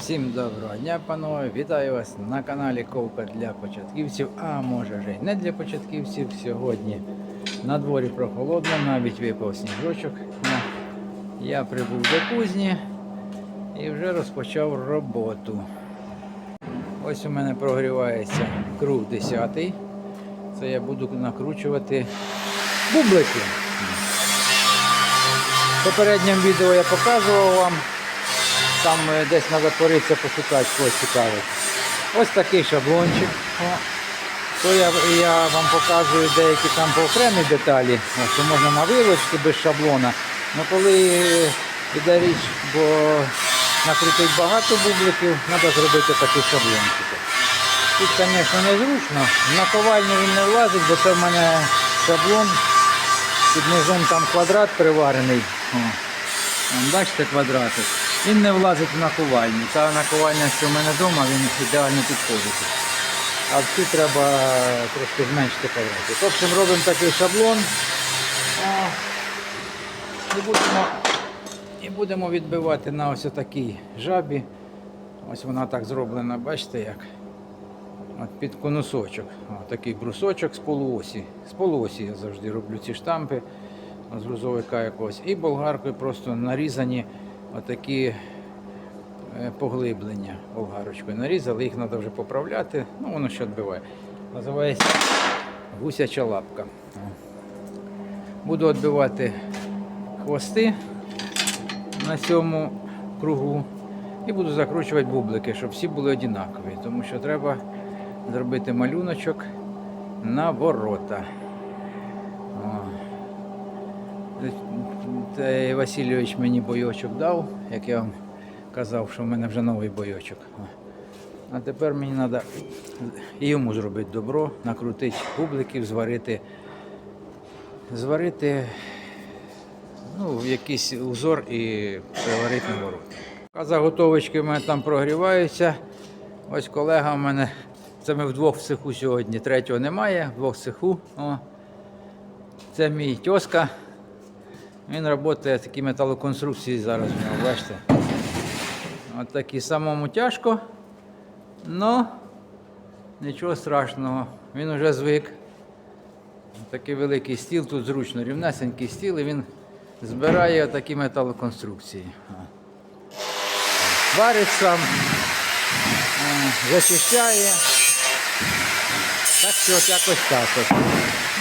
Всім доброго дня, панове! Вітаю вас на каналі Ковка для початківців, а може вже й не для початківців. Сьогодні на дворі прохолодно, навіть випав сніжочок. Я прибув до кузні і вже розпочав роботу. Ось у мене прогрівається круг 10. Це я буду накручувати бублики. В попередньому відео я показував вам. Там е, десь треба поритися, пошукати, когось цікавить. Ось такий шаблончик. То я, я вам показую деякі там по окремі деталі, що можна на вилочки без шаблона. Ну коли е, йде річ, бо накрутить багато бубликів, треба зробити такий шаблончик. Тут, звісно, незручно. На ковальню він не влазить, бо це в мене шаблон. Під низом там квадрат приварений. О. Бачите квадратик? Він не влазить в наковальню. Та наковальня, що в мене вдома, він ідеально підходить. А в цю треба трошки зменшити квадратик. Общем, робимо такий шаблон. І будемо, і будемо відбивати на ось такій жабі. Ось вона так зроблена, бачите як? От під конусочок. О, такий брусочок з полуосі. З полуосі я завжди роблю ці штампи з грузовика якогось. І болгаркою просто нарізані отакі е, поглиблення болгарочкою. Нарізали, їх треба вже поправляти. Ну, воно ще відбиває. Називається гусяча лапка. Буду відбивати хвости на цьому кругу. І буду закручувати бублики, щоб всі були однакові. Тому що треба зробити малюночок на ворота. О. Та Васильович мені бойочок дав, як я вам казав, що в мене вже новий бойочок. А тепер мені треба йому зробити добро, накрутити бубликів, зварити, зварити ну, якийсь узор і приварити на ворота. А заготовочки в мене там прогріваються. Ось колега в мене, це ми вдвох в цеху сьогодні, третього немає, в цеху. О. Це мій тьоска. Він працює такі металоконструкції зараз бачите. От такі самому тяжко, але нічого страшного. Він вже звик. Такий великий стіл, тут зручно, рівнесенький стіл, і він збирає такі металоконструкції. Варить сам, зачищає. Так що от якось так. От.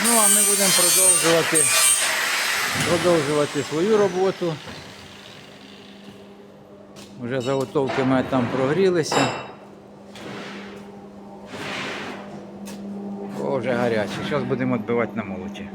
Ну а ми будемо продовжувати продовжувати свою роботу. Вже заготовки ми там прогрілися. О, вже гарячі. Зараз будемо відбивати на молоті.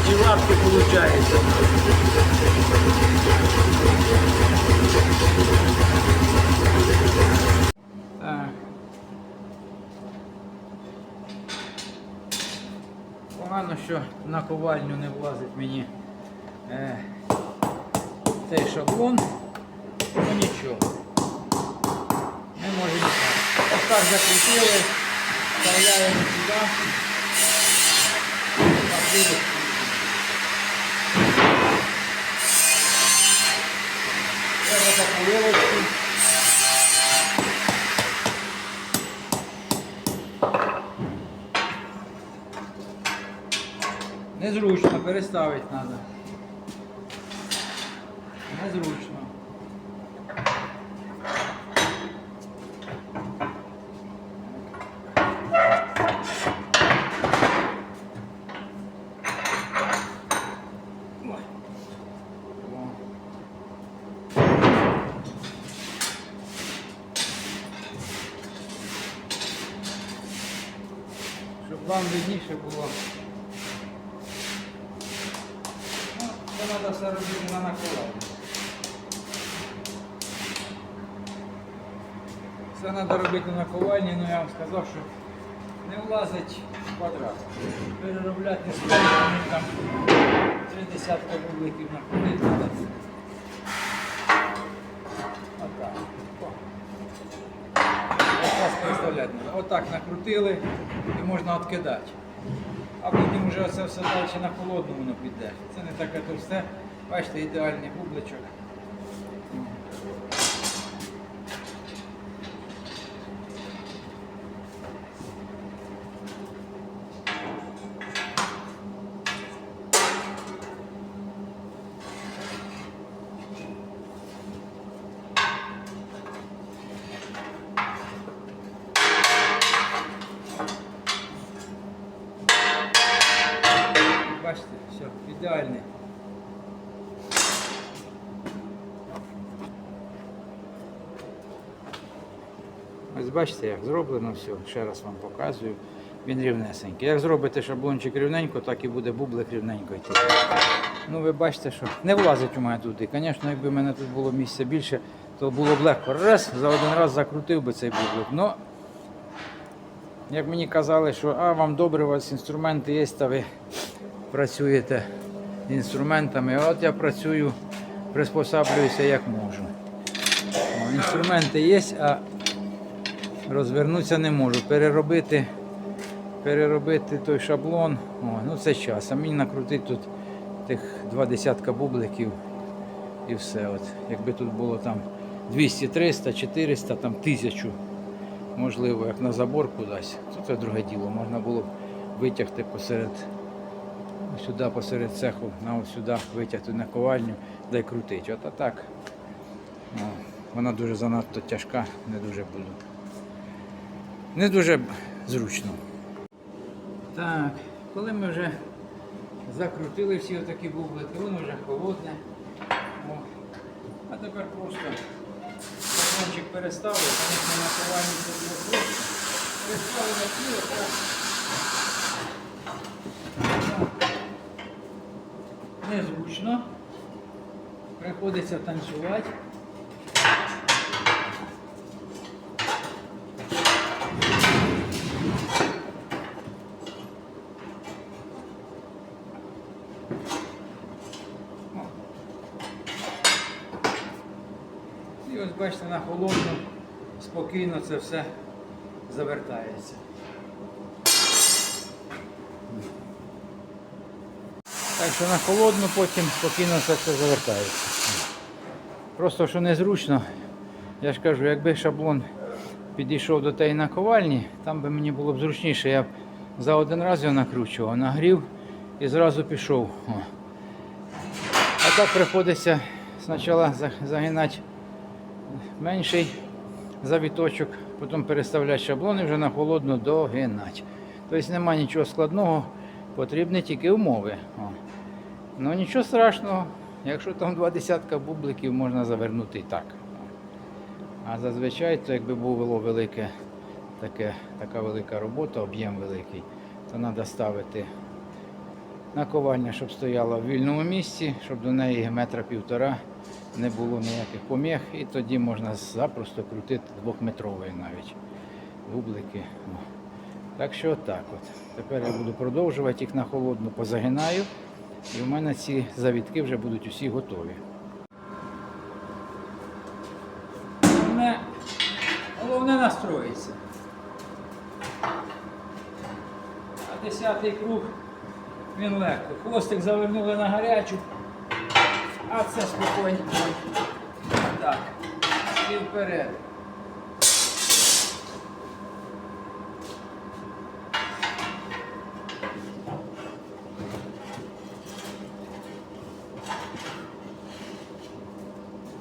Такі лапки. Так. Погано, що на ковальню не влазить мені е, цей шаблон, ну нічого. Не може нічого. Ось так закрутили, вставляємо сюди. на запаливочку. Незручно, переставити треба. Видніше було. Ну, це треба все робити на накладі. Це треба робити на наковальні, але я вам сказав, що не влазить в квадрат. Переробляти скільки там три десятка бубликів накрутити треба. Отак. О. Ось вас представляти. треба. Отак накрутили і можна відкидати. А потім вже це все далі на холодному піде. Це не таке товсте. Бачите, ідеальний бубличок. Бачите, все, ідеальний. Ось бачите, як зроблено все. Ще раз вам показую. Він рівнесенький. Як зробите шаблончик рівненько, так і буде бублик рівненько йти. Ну ви бачите, що не влазить у мене туди. Звісно, якби в мене тут було місця більше, то було б легко. Раз, за один раз закрутив би цей бублик. Но, як мені казали, що а, вам добре, у вас інструменти є, та ви працюєте з інструментами. От я працюю, приспосаблююся як можу. О, інструменти є, а розвернутися не можу. Переробити, переробити той шаблон, о, ну це час. А мені накрутити тут тих два десятка бубликів і все. От. Якби тут було там 200, 300, 400, там тисячу, можливо, як на забор кудись, то це друге діло. Можна було б витягти посеред сюди посеред цеху, на сюди витягти на ковальню, да й крутити. От а так. Вона дуже занадто тяжка, не дуже буду. Не дуже зручно. Так, коли ми вже закрутили всі отакі бублики, воно вже холодне. О, а тепер просто шаблончик переставили, звісно, на ковальні це було просто. Переставили на тіло, так. незручно. Приходиться танцювати. Бачите, на холодну, спокійно це все завертається. Так що на холодну потім спокійно це все завертається. Просто що незручно, я ж кажу, якби шаблон підійшов до тієї наковальні, там би мені було б зручніше. Я б за один раз його накручував, нагрів і зразу пішов. А так приходиться спочатку загинати менший завіточок, потім переставляти шаблон і вже на холодну догинати. Тобто немає нічого складного, потрібні тільки умови. О. Ну нічого страшного, якщо там два десятка бубликів, можна завернути і так. А зазвичай, то якби було велике, таке, така велика робота, об'єм великий, то треба ставити наковальня, щоб стояла в вільному місці, щоб до неї метра півтора не було ніяких поміг, і тоді можна запросто крутити двохметрові навіть бублики. Так що отак от. Тепер я буду продовжувати їх на холодну позагинаю. І в мене ці завітки вже будуть усі готові. Головне, головне настроїться. А десятий круг він легко. Хвостик завернули на гарячу, а це спокійно. Так. І вперед.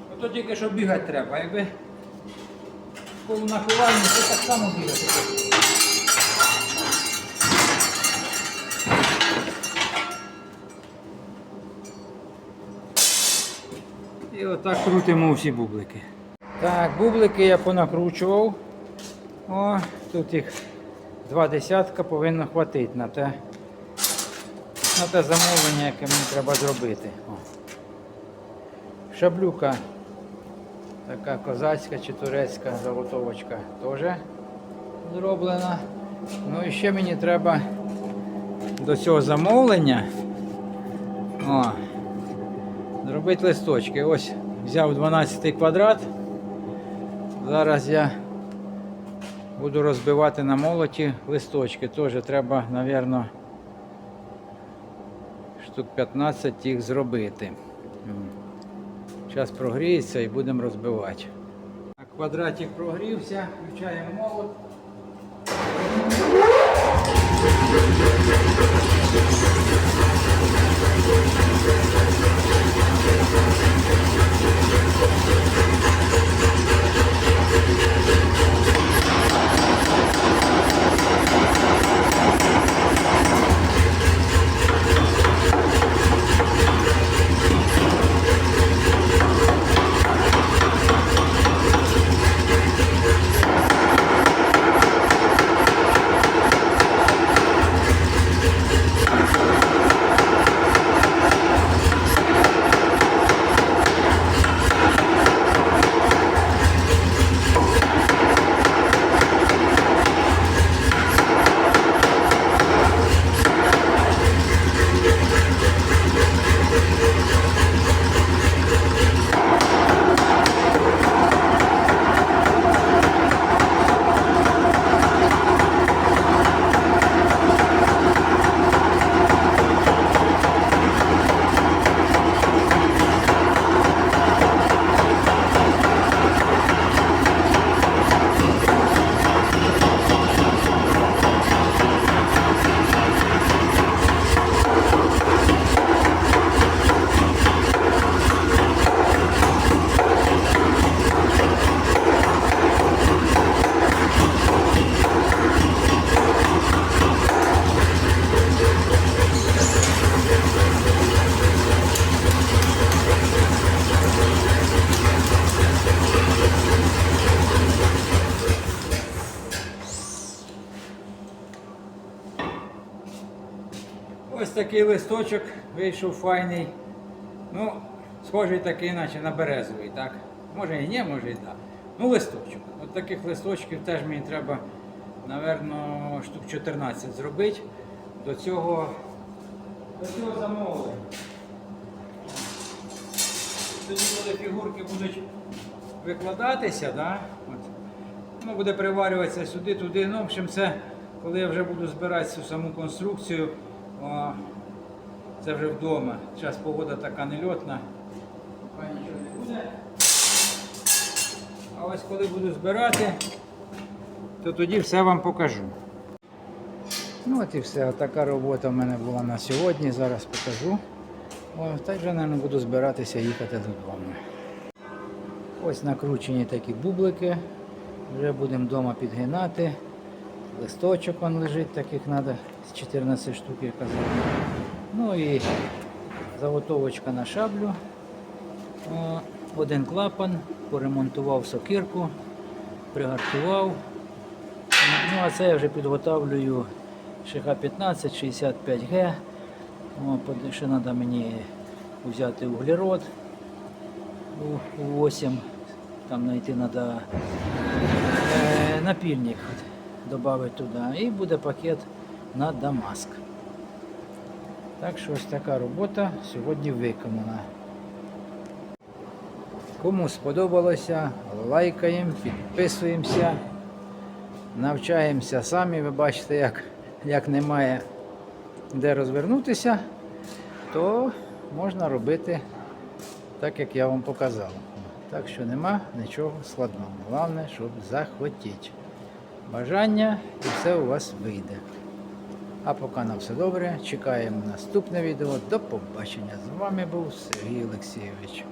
Ну, Ото тільки що бігати треба, якби коло нахилання, то так само бігати. Отак крутимо всі бублики. Так, бублики я понакручував. О, тут їх два десятка повинно хватити на те, на те замовлення, яке мені треба зробити. О. Шаблюка така козацька чи турецька заготовочка теж зроблена. Ну і ще мені треба до цього замовлення о, зробити листочки. Ось взяв 12 квадрат. Зараз я буду розбивати на молоті листочки. Теж треба, мабуть, штук 15 їх зробити. Зараз прогріється і будемо розбивати. Квадратик прогрівся, включаємо молот. Ось такий листочок вийшов файний. Ну, схожий такий, наче на березовий, так? Може і ні, може і так. Ну, листочок. От таких листочків теж мені треба, напевно, штук 14 зробити до цього, до цього замовлення. Тоді, коли фігурки будуть викладатися, да? От. Воно буде приварюватися сюди, туди. Ну, в общем, це, коли я вже буду збирати цю саму конструкцію, о, це вже вдома. Зараз погода така нельотна. Поки нічого не буде. А ось коли буду збирати, то тоді все вам покажу. Ну от і все. Така робота в мене була на сьогодні. Зараз покажу. О, так вже, мабуть, буду збиратися їхати додому. Ось накручені такі бублики. Вже будемо вдома підгинати. Листочок он лежить, таких треба з 14 штук, я казав. Ну і заготовочка на шаблю. Один клапан, поремонтував сокирку, пригартував. Ну, а це я вже підготовлюю ШХ-15, 65Г. Ще треба мені взяти углерод у- у 8. Там знайти треба е, напільник додати туди. І буде пакет на Дамаск. Так що ось така робота сьогодні виконана. Кому сподобалося, лайкаємо, підписуємося, навчаємося самі. Ви бачите, як, як немає де розвернутися, то можна робити так, як я вам показав. Так що нема нічого складного. Головне, щоб захотіти. Бажання і все у вас вийде. А поки на все добре, чекаємо наступне відео. До побачення. З вами був Сергій Олексійович.